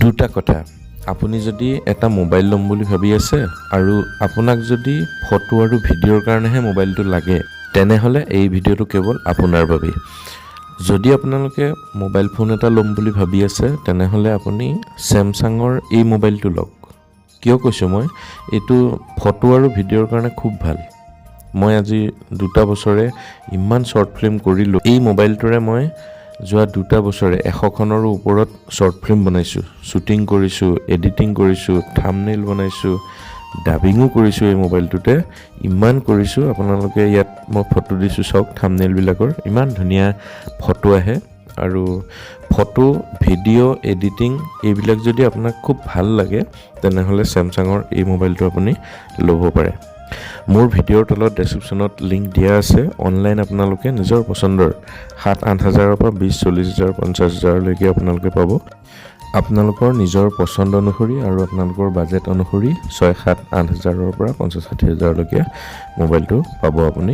দুটা কথা। আপুনি যদি এটা মোবাইল ল'ম বুলি ভাবি আছে আৰু আপোনাক যদি ফটো আৰু ভিডিঅ'ৰ কাৰণেহে মোবাইলটো লাগে তেনেহ'লে এই ভিডিঅ'টো কেৱল আপোনাৰ বাবেই। যদি আপোনালোকে মোবাইল ফোন এটা ল'ম বুলি ভাবি আছে তেনেহ'লে আপুনি চেমচাঙৰ এই মোবাইলটো লওক। কিয় কৈছোঁ মই? এইটো ফটো আৰু ভিডিঅ'ৰ কাৰণে খুব ভাল। মই আজি দুটা বছৰে ইমান শ্বৰ্ট ফিল্ম কৰিলোঁ। এই মোবাইলটোৰে মই যোৱা দুটা বছৰে এশখনৰো ওপৰত শ্বৰ্ট ফিল্ম বনাইছোঁ। শ্বুটিং কৰিছোঁ এডিটিং কৰিছোঁ থামনেইল বনাইছোঁ ডাবিঙো কৰিছোঁ এই মোবাইলটোতে। ইমান কৰিছোঁ আপোনালোকে ইয়াত মই ফটো দিছোঁ চাওক থামনেইলবিলাকৰ। ইমান ধুনীয়া ফটো আহে আৰু ফটো ভিডিঅ' এডিটিং এইবিলাক যদি আপোনাক খুব ভাল লাগে তেনেহ'লে চেমচাঙৰ এই মোবাইলটো আপুনি ল'ব পাৰে। মোৰ ভিডিঅ'ৰ তলত ডেছক্ৰিপশ্যনত লিংক দিয়া আছে। অনলাইন আপোনালোকে নিজৰ পচন্দৰ সাত আঠ হাজাৰৰ পৰা বিছ চল্লিছ হাজাৰ পঞ্চাছ হাজাৰলৈকে আপোনালোকে পাব। আপোনালোকৰ নিজৰ পচন্দ অনুসৰি আৰু আপোনালোকৰ বাজেট অনুসৰি ছয় সাত আঠ হাজাৰৰ পৰা পঞ্চাছ ষাঠি হাজাৰলৈকে মোবাইলটো পাব আপুনি।